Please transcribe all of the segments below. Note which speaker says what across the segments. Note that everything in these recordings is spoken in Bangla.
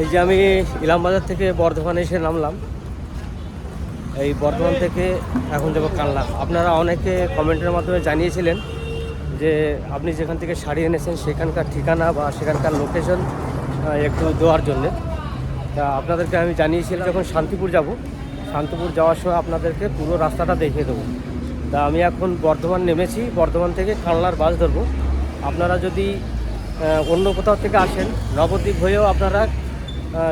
Speaker 1: এই যে আমি ইলামবাজার থেকে বর্ধমানে এসে নামলাম। এই বর্ধমান থেকে এখন যাব কানলা আপনারা অনেকে কমেন্টের মাধ্যমে জানিয়েছিলেন যে আপনি যেখান থেকে শাড়ি এনেছেন সেখানকার ঠিকানা বা সেখানকার লোকেশন একটু দেওয়ার জন্যে। তা আপনাদেরকে আমি জানিয়েছিলাম যখন শান্তিপুর যাব, শান্তিপুর যাওয়ার সময় আপনাদেরকে পুরো রাস্তাটা দেখিয়ে দেবো। তা আমি এখন বর্ধমান নেমেছি, বর্ধমান থেকে কানলার বাস ধরবো। আপনারা যদি অন্য কোথাও থেকে আসেন, নবদ্বীপ হয়েও আপনারা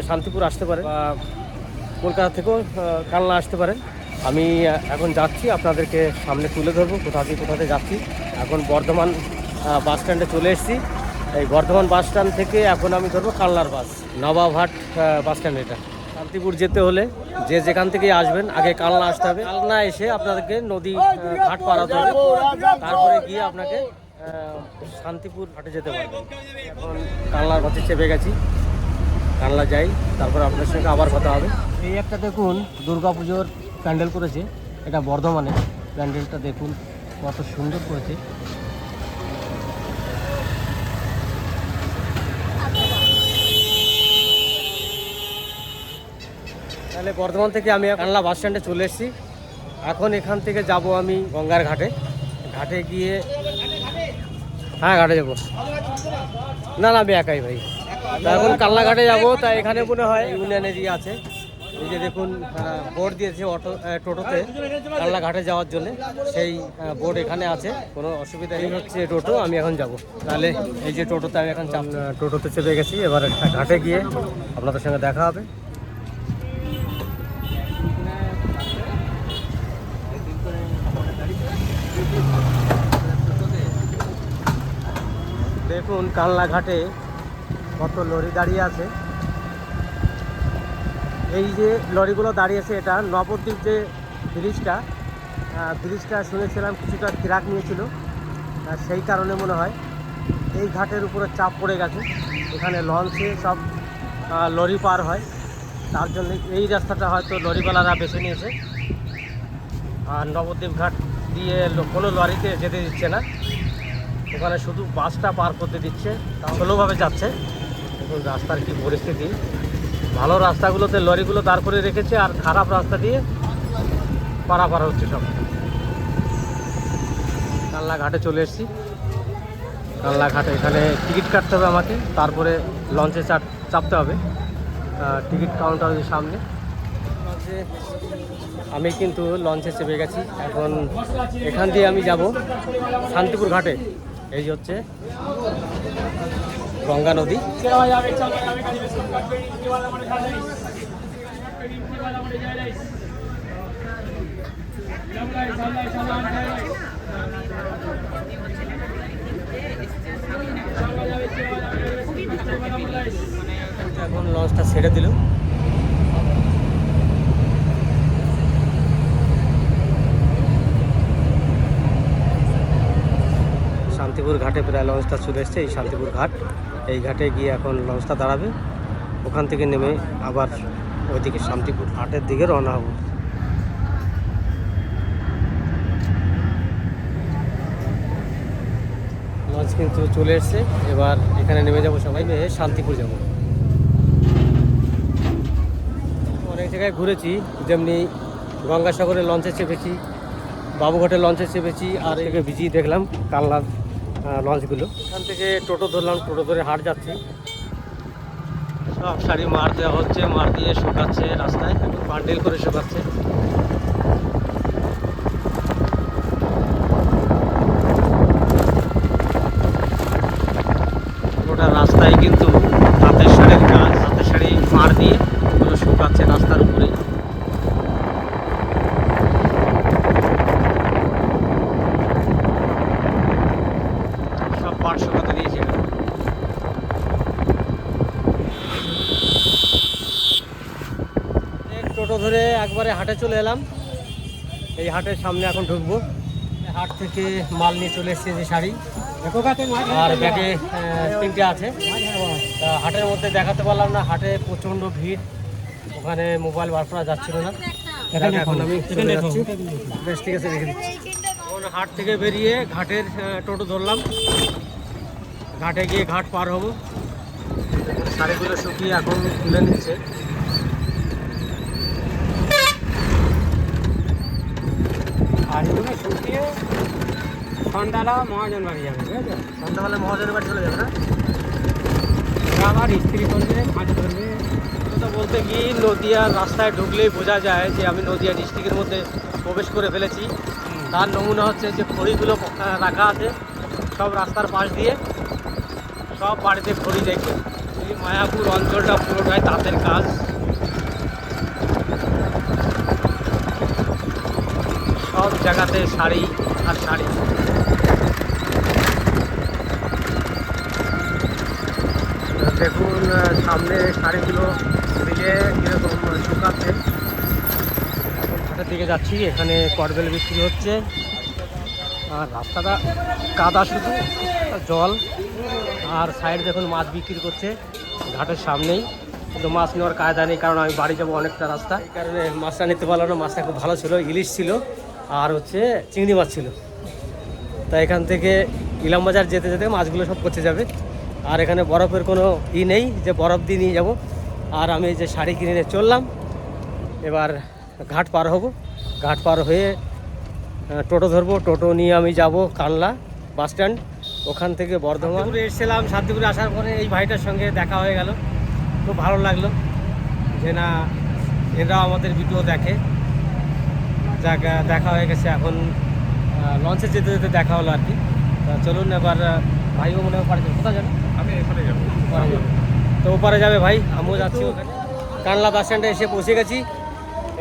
Speaker 1: শান্তিপুর আসতে পারেন বা কলকাতা থেকেও কালনা আসতে পারেন। আমি এখন যাচ্ছি, আপনাদেরকে সামনে তুলে ধরবো কোথা থেকে কোথাতে যাচ্ছি। এখন বর্ধমান বাস স্ট্যান্ডে চলে এসেছি। এই বর্ধমান বাস স্ট্যান্ড থেকে এখন আমি ধরবো কালনার বাস, নবাবহাট বাস স্ট্যান্ড এটা। শান্তিপুর যেতে হলে যে যেখান থেকে আসবেন, আগে কালনা আসতে হবে। কালনা এসে আপনাদেরকে নদী ঘাট পাড়াতে হবে। তারপরে গিয়ে আপনাকে শান্তিপুর ঘাটে যেতে পারবেন। এখন কালনার বাসে চেপে গেছি। কানলা যাই তারপর আপনার সঙ্গে আবার কথা হবে। এই একটা দেখুন দুর্গা পুজোর প্যান্ডেল করেছে এটা বর্ধমানে। প্যান্ডেলটা দেখুন কত সুন্দর করেছে। তাহলে বর্ধমান থেকে আমি কানলা বাস স্ট্যান্ডে চলে এসেছি। এখন এখান থেকে যাব আমি গঙ্গার ঘাটে। ঘাটে গিয়ে হ্যাঁ ঘাটে যাব। না না আমি একাই ভাই। তা এখন কালনাঘাটে যাব তা এখানে মনে হয় ইউনিয়ন এরিয়া আছে। এই যে দেখুন বোর্ড দিয়েছে অটো টোটোতে কালনাঘাটে যাওয়ার জন্য। সেই বোর্ড এখানে আছে কোনো অসুবিধা নেই। হচ্ছে টোটো আমি এখন যাব। তাহলে এই যে টোটোতে আমি এখন চাপ টোটোতে চেপে গেছি এবার একটা ঘাটে গিয়ে আপনাদের সঙ্গে দেখা হবে। দেখুন কালনা ঘাটে কত লরি দাঁড়িয়ে আছে। এই যে লরিগুলো দাঁড়িয়ে আছে এটা নবদ্বীপ যে ব্রিজটা ব্রিজটা শুনেছিলাম কিছুটা ক্রাক নিয়েছিল সেই কারণে মনে হয় এই ঘাটের উপরে চাপ পড়ে গেছে। এখানে লঞ্চে সব লরি পার হয়। তার জন্য এই রাস্তাটা হয়তো লরিওয়ালারা বেছে নিয়েছে। আর নবদ্বীপ ঘাট দিয়ে কোনো লরিতে যেতে দিচ্ছে না। ওখানে শুধু বাসটা পার করতে দিচ্ছে তা ভালোভাবে যাচ্ছে। দেখুন, রাস্তার কি পরিস্থিতি। ভালো রাস্তাগুলোতে লরিগুলো দাঁড় করে রেখেছে আর খারাপ রাস্তা দিয়ে পারাপার হচ্ছে সব। কাল্লা ঘাটে চলে এসেছি। কাল্লা ঘাটে এখানে টিকিট কাটতে হবে আমাকে, তারপরে লঞ্চে চাপ, চাপতে হবে। টিকিট কাউন্টার ওই সামনে। আমি কিন্তু লঞ্চে চেপে গেছি। এখন এখান দিয়ে আমি যাব শান্তিপুর ঘাটে। এই হচ্ছে গঙ্গা নদী। এখন লঞ্চটা ছেড়ে দিল। শান্তিপুর ঘাটে প্রায় লঞ্চটা চলে এসছে, এই শান্তিপুর ঘাট। এই ঘাটে গিয়ে এখন লঞ্চটা দাঁড়াবে। ওখান থেকে নেমে আবার ওইদিকে শান্তিপুর হাটের দিকে রওনা হব। লঞ্চ কিন্তু চলে এসছে। এবার এখানে নেমে যাব সবাই মিলে শান্তিপুর যাব। অনেক জায়গায় ঘুরেছি যেমনি গঙ্গাসাগরে লঞ্চে চেপেছি বাবুঘাটের লঞ্চে চেপেছি আর একে ভিজিয়ে দেখলাম কালনার আহ, লঞ্চগুলো এখান থেকে টোটো ধরলাম, টোটো ধরে হাট যাচ্ছে। সব শাড়ি মার দেওয়া হচ্ছে, মার দিয়ে শুকাচ্ছে রাস্তায় বান্ডেল করে শুকাচ্ছে। রাস্তায় কিন্তু তাঁতের শাড়ির কাজ তাঁতের শাড়ি মার দিয়ে ওগুলো শুকাচ্ছে রাস্তার উপরে সব পাট শুকাতে দিয়েছে এখানে। এই টোটো ধরে একবারে হাটে চলে এলাম। এই হাটের সামনে এখন ঢুকবো। হাট থেকে মাল নিয়ে চলে এসেছে যে শাড়ি। আর ব্যাগে তিনটে আছে। হাটের মধ্যে দেখাতে পারলাম না হাটে প্রচণ্ড ভিড়। ওখানে মোবাইল বার করা যাচ্ছিল না। এখন আমি বেশ ঠিক আছে রেখে দিচ্ছি। হাট থেকে বেরিয়ে ঘাটের টোটো ধরলাম। ঘাটে গিয়ে ঘাট পার হব। শাড়িগুলো শুকিয়ে এখন তুলে নিচ্ছে।
Speaker 2: আর এগুলো শুকিয়ে সন্ধ্যাটা মহাজন বাড়ি যাবে বুঝেছ?
Speaker 1: সন্ধ্যাবেলা মহাজনের বাড়ি চলে যাবে না?
Speaker 2: ওরা আবার ইস্ত্রি করবে কাজ করবে
Speaker 1: কথা বলতে কি নদিয়ার রাস্তায় ঢুকলেই বোঝা যায় যে আমি নদিয়া ডিস্ট্রিক্টের মধ্যে প্রবেশ করে ফেলেছি। তার নমুনা হচ্ছে যে খড়িগুলো রাখা আছে সব রাস্তার পাশ দিয়ে সব বাড়িতে খড়ি দেখে। এই মায়াপুর অঞ্চলটা পুরোটাই তাঁতের কাজ। সব জায়গাতে শাড়ি আর শাড়ি। দেখুন সামনে শাড়িগুলো মিলে কীরকম শুকাচ্ছে। দিকে যাচ্ছি এখানে কটবেল বিক্রি হচ্ছে। আর রাস্তাটা কাদা শুধু জল। আর সাইড দেখুন মাছ বিক্রি করছে ঘাটের সামনেই। কিন্তু মাছ নেওয়ার কায়দা নেই কারণ আমি বাড়ি যাব অনেকটা রাস্তা। এই কারণে মাছটা নিতে পারলাম না মাছটা খুব ভালো ছিল ইলিশ ছিল। আর হচ্ছে চিংড়ি মাছ ছিল। তা এখান থেকে ইলাম বাজার যেতে যেতে মাছগুলো সব পচে যাবে। আর এখানে বরফের কোনো ই নেই যে বরফ দিয়ে নিয়ে যাব। আর আমি যে শাড়ি কিনে চললাম, এবার ঘাট পার হব। ঘাট পার হয়ে টোটো ধরবো। টোটো নিয়ে আমি যাব কানলা বাস স্ট্যান্ড। ওখান থেকে বর্ধমান। এসেছিলাম। শান্তিপুরে আসার পরে এই ভাইটার সঙ্গে দেখা হয়ে গেল। খুব ভালো লাগল যে না এরা আমাদের ভিডিও দেখে। আহ, দেখা হয়ে গেছে এখন লঞ্চে যেতে যেতে দেখা হলো আর কি। তা চলুন এবার ভাইও মনে হয় পারে কোথায় যাবে?
Speaker 2: আমি এখানে যাব।
Speaker 1: তো ওপারে যাবে ভাই আমিও যাচ্ছি ওখানে। কানলা বাস স্ট্যান্ডে এসে পৌঁছে গেছি।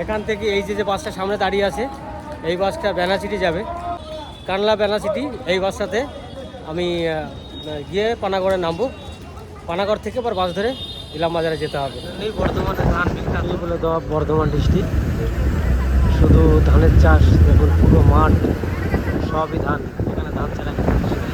Speaker 1: এখান থেকে এই যে যে বাসটা সামনে দাঁড়িয়ে আছে এই বাসটা বেনাচিটি যাবে। কানলা বেনাচিটি এই বাসটাতে আমি গিয়ে পানাগড়ে নামবো। পানাগড় থেকে আবার বাস ধরে ইলাম বাজারে যেতে হবে। এই বর্ধমানে ধান বিখ্যাত বলে দেওয়া বর্ধমান ডিস্ট্রিক্ট শুধু ধানের চাষ দেখুন পুরো মাঠ সবই ধান। এখানে ধান ছাড়া কিছু নেই।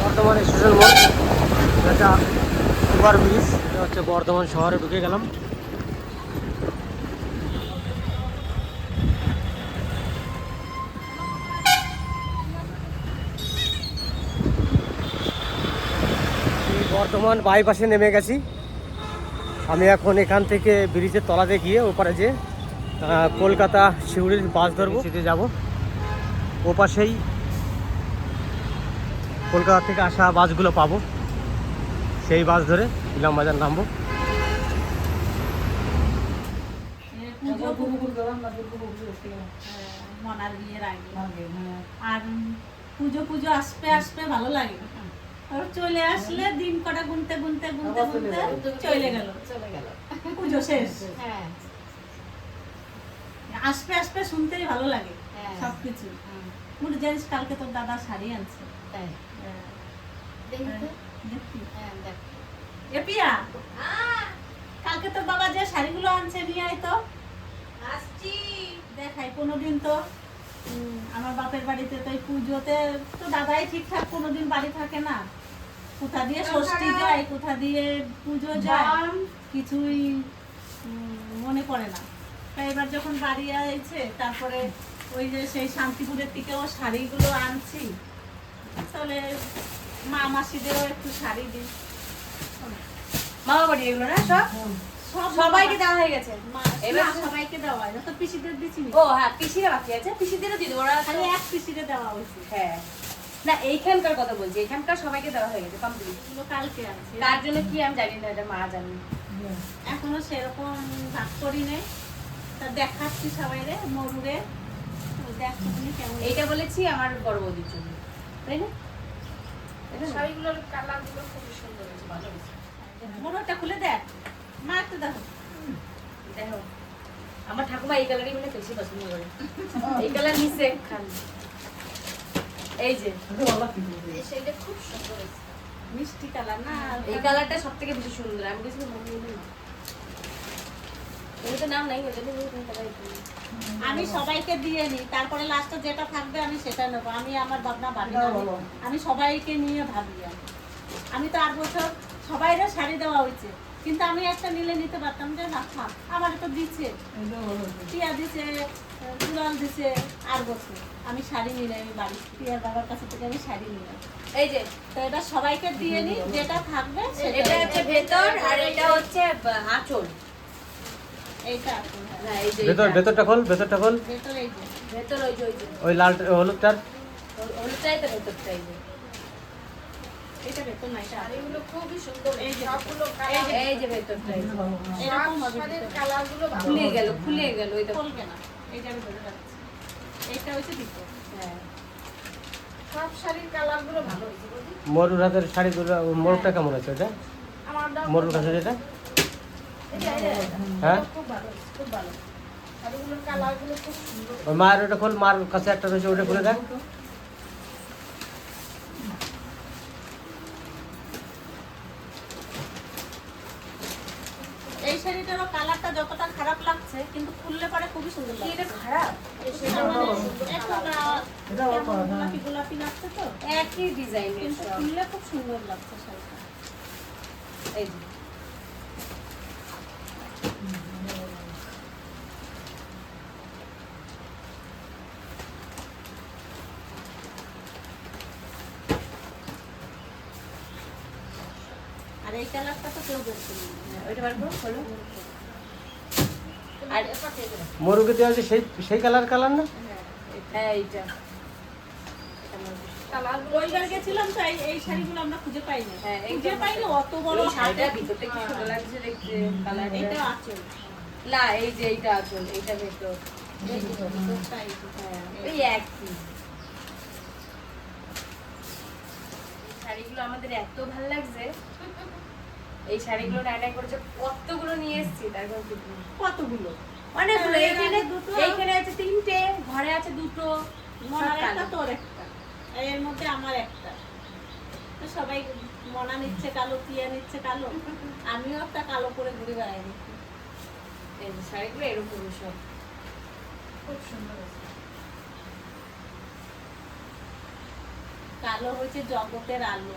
Speaker 1: বর্ধমান স্টেশন মোড় এটা ওভার ব্রিজ এটা হচ্ছে বর্ধমান শহরে ঢুকে গেলাম। বর্ধমান বাইপাসে নেমে গেছি। আমি এখন এখান থেকে ব্রিজের তলাতে গিয়ে ওপারে যে কলকাতা শিউড়ির বাস ধরবো। সিটে যাব। ওপাশেই কলকাতা থেকে আসা বাসগুলো পাবো। সেই বাস ধরে ইলাম বাজার নামবো
Speaker 3: পুজো পুজো ভালো লাগে চলে আসলে দিন কটা গুনতে চলে পুজো শেষ
Speaker 4: হ্যাঁ
Speaker 3: শুনতেই ভালো লাগে
Speaker 4: হ্যাঁ।
Speaker 3: সবকিছু
Speaker 4: হুম,
Speaker 3: জানিস কালকে তোর দাদা শাড়ি আনছে
Speaker 4: তাই তো
Speaker 3: এ পিয়া কালকে তোর বাবা যে শাড়িগুলো আনছে নিয়ে আয় তো।
Speaker 4: আসছি।
Speaker 3: দেখাই কোনোদিন তো। আমার বাপের বাড়িতে তো এই পুজোতে তো দাদাই ঠিকঠাক কোনোদিন বাড়ি থাকে না। কোথা দিয়ে ষষ্ঠী যায় কোথা দিয়ে পুজো যায় কিছুই মনে পড়ে না। তাই এবার যখন বাড়ি আইছে তারপরে ওই যে সেই শান্তিপুরের থেকেও শাড়িগুলো আনছি। তাহলে মা মাসিদেরও একটু শাড়ি দিই
Speaker 4: মামা বাড়ি এগুলো না সব?
Speaker 3: সব
Speaker 4: সবাইকে দেওয়া হয়ে গেছে। এবার
Speaker 3: সবাইকে দেওয়া হয় না তো পিসিদের দিচ্ছি
Speaker 4: ও হ্যাঁ পিসিরা বাকি আছে পিসিদেরও দিদি ওরা
Speaker 3: খালি এক পিসিরে দেওয়া হয়েছে।
Speaker 4: হ্যাঁ। না এইখানকার কথা বলছি এখানকার সবাইকে দেওয়া হয়ে গেছে কমপ্লিট
Speaker 3: কালকে আনছি
Speaker 4: কার জন্য কি আমি জানি না এটা মা জানি।
Speaker 3: এখনও সেরকম ভাগ করি নাই। তা দেখাচ্ছি সবাই রে মরুরে দেখছি তুমি কেমন।
Speaker 4: এইটা বলেছি আমার বড় বৌদির জন্য তাই না?
Speaker 5: শাড়িগুলোর কালারগুলো খুবই সুন্দর হয়েছে ভালো হয়েছে।
Speaker 3: মরুরটা খুলে দেখ মা একটু দেখো।
Speaker 4: দেখো। আমার ঠাকুমা এই কালারই মানে বেশি পছন্দ করে। এই কালার নিচে খান এই যে।
Speaker 5: সেইটা খুব সুন্দর
Speaker 3: মিষ্টি কালার না।
Speaker 4: এই কালারটা সব থেকে বেশি সুন্দর। আমি কিছু মনে নেই এগুলো তো নাম নাই ওই জন্য তুমি টাকা দিতে
Speaker 3: আমি সবাইকে দিয়ে নিই তারপরে লাস্টে যেটা থাকবে আমি সেটা নেব। আমি আমার ভাবনা ভাবি আমি- আমি সবাইকে নিয়ে ভাবি আমি। তো আট বছর সবাইরও শাড়ি দেওয়া হয়েছে কিন্তু আমি একটা নিলে নিতে পারতাম যে না থাক আমার তো দিচ্ছে। টিয়া দিছে দুলাল দিছে আর বছর। আমি শাড়ি নিলে আমি বাড়ি টিয়ার বাবার কাছে থেকে আমি শাড়ি নিলাম
Speaker 4: এই যে
Speaker 3: তো এটা সবাইকে দিয়ে নিই যেটা থাকবে সেটা
Speaker 4: হচ্ছে ভেতর আর এটা হচ্ছে আঁচল
Speaker 3: এইটা আছে, হ্যাঁ।
Speaker 4: হ্যাঁ এই যে
Speaker 1: ভেতর ভেতরটা খোল ভেতরটা খোল।
Speaker 4: ওই যে ওই যে।
Speaker 1: ওই লাল হলুদটার।
Speaker 4: হল- হলুদটাই তো ভেতরটাই যে।
Speaker 3: এটা ভেতর না এটা
Speaker 5: আর এগুলো খুবই সুন্দর।
Speaker 3: এই যে-
Speaker 5: সবগুলো
Speaker 4: এই
Speaker 5: কালার
Speaker 4: যে এই যে। ভেতরটাই যে।
Speaker 3: এরকম হবে
Speaker 5: শাড়ির
Speaker 3: ভিতরে।
Speaker 5: কালারগুলো ভালো।
Speaker 4: খুলে গেল খুলে গেল ওই দেখো।
Speaker 3: চলবে না। এইটা আমি ধরে রাখছি এইটা হচ্ছে ভিতর
Speaker 4: হ্যাঁ।
Speaker 5: সব শাড়ির কালারগুলো ভালো হয়েছে বুঝলি
Speaker 1: মরুর হাতের শাড়িগুলো মোরগটা কেমন আছে এটা মরুর কাছে যেটা? হ্যাঁ?
Speaker 5: খুব ভালো হয়েছে, খুব ভালো শাড়িগুলোর কালারগুলো খুব সুন্দর
Speaker 1: ওই মায়ের ওটা খোল মার কাছে একটা রয়েছে ওটা খুলে দেখ।
Speaker 3: এই শাড়িটারও কালারটা যতটা খারাপ লাগছে কিন্তু খুললে পরে খুবই সুন্দর লাগছে।
Speaker 4: এটা খারাপ?
Speaker 3: মানে কেমন গোলাপি গোলাপি লাগছে তো?
Speaker 4: একই ডিজাইনের
Speaker 3: কিন্তু
Speaker 4: সব।
Speaker 3: খুললে খুব সুন্দর লাগছে শাড়িটা।
Speaker 4: এই যে
Speaker 3: আর এই কালারটা তো কেউ দেখছে না
Speaker 4: হ্যাঁ, ওইটা বার করো খোলো
Speaker 5: আর এটা পেয়ে যাবে
Speaker 1: মরুকে দেওয়া হচ্ছে সেই সেই কালার কালার না?
Speaker 3: এই
Speaker 4: যে-
Speaker 3: আছে
Speaker 4: এইটা আসল এইটা ভেতর
Speaker 3: এই
Speaker 4: একই শাড়িগুলো আমাদের এত ভালো লাগছে। এই শাড়িগুলো নাই করেছে কতগুলো নিয়ে এসেছি তারপর
Speaker 3: কতগুলো?
Speaker 4: অনেকগুলো
Speaker 3: হ্যাঁ,
Speaker 4: এইখানে
Speaker 3: দুটো।
Speaker 4: এইখানে আছে তিনটে ঘরে আছে দুটো
Speaker 3: মনার একটা তোর একটা। এর মধ্যে আমার একটা। তো সবাই মনা নিচ্ছে কালো টিয়া নিচ্ছে কালো। আমিও একটা কালো করে ঘুরে বেড়াই নিচ্ছি
Speaker 4: এই যে শাড়িগুলো এরকম সব।
Speaker 5: খুব সুন্দর
Speaker 3: কালো হচ্ছে জগতের আলো।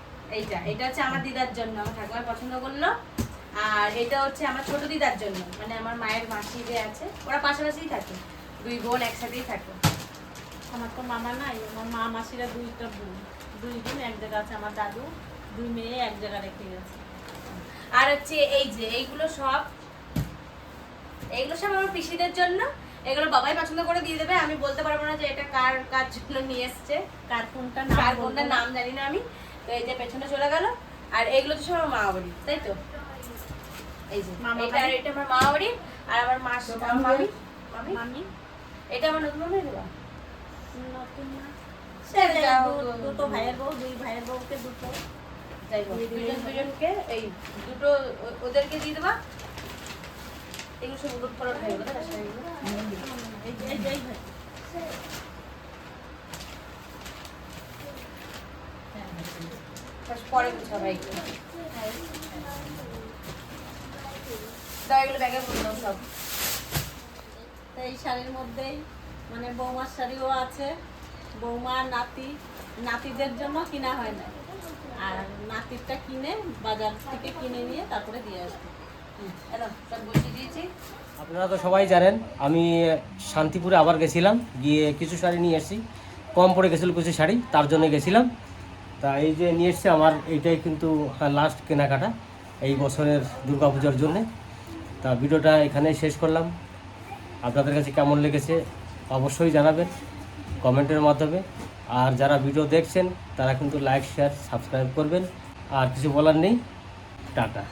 Speaker 4: এইটা এটা হচ্ছে আমার দিদার জন্য আমার ঠাকুমাই পছন্দ করল। আর এটা হচ্ছে আমার ছোট দিদার জন্য মানে আমার মায়ের মাসি যে আছে ওরা পাশাপাশিই থাকে দুই বোন একসাথেই থাকে।
Speaker 3: আমার তো মামা নাই আমার মা মাসিরা দুইটা বোন দুই বোন এক জায়গা আছে আমার দাদু দুই মেয়ে এক জায়গা রেখে গেছে।
Speaker 4: আর হচ্ছে এই যে এইগুলো সব এইগুলো সব আমার পিসিদের জন্য এগুলো বাবাই পছন্দ করে দিয়ে দেবে আমি বলতে পারব না যে এটা কার কার জন্য নিয়ে এসছে।
Speaker 3: কার কোনটা
Speaker 4: কার
Speaker 3: নাম
Speaker 4: নাম জানি না আমি। এই যে পেছনে চলে গেল আর এগুলো তো সব আমার মা বাড়ি তাই তো? এই যে এটা আর এটা আমার মা বাড়ি আর আমার মা মামি? মামি? এটা আমার নতুন মামি দেবা
Speaker 3: নতুন না দুটো ভাইয়ের বউ দুই ভাইয়ের বউকে দুটো।
Speaker 4: যাই হোক দুজন দুজনকে এই দুটো ওদেরকে দিয়ে দেবা। এগুলো সব হয়ে গেলো
Speaker 3: এই যে- এই ভাই।
Speaker 4: পরে গুছাবো দাও এগুলো ব্যাগে দাও সব।
Speaker 3: তো এই শাড়ির মধ্যেই মানে বৌমার শাড়িও আছে বৌমা নাতি নাতিদের জন্য কিনা হয় না। আর নাতিরটা কিনে বাজার থেকে কিনে নিয়ে তারপরে দিয়ে আসবে।
Speaker 4: দিয়েছি।
Speaker 1: আপনারা তো সবাই জানেন আমি শান্তিপুরে আবার গেছিলাম গিয়ে কিছু শাড়ি নিয়ে এসেছি। কম পড়ে গেছিল কিছু শাড়ি তার জন্য গেছিলাম। তা এই যে নিয়ে এসছে আমার, এইটাই কিন্তু লাস্ট কেনাকাটা এই বছরের দুর্গা দুর্গাপূজার জন্যে। তা ভিডিওটা এখানে শেষ করলাম। আপনাদের কাছে কেমন লেগেছে অবশ্যই জানাবেন কমেন্টের মাধ্যমে। আর যারা ভিডিও দেখছেন, তারা কিন্তু লাইক শেয়ার সাবস্ক্রাইব করবেন। আর কিছু বলার নেই। টাটা।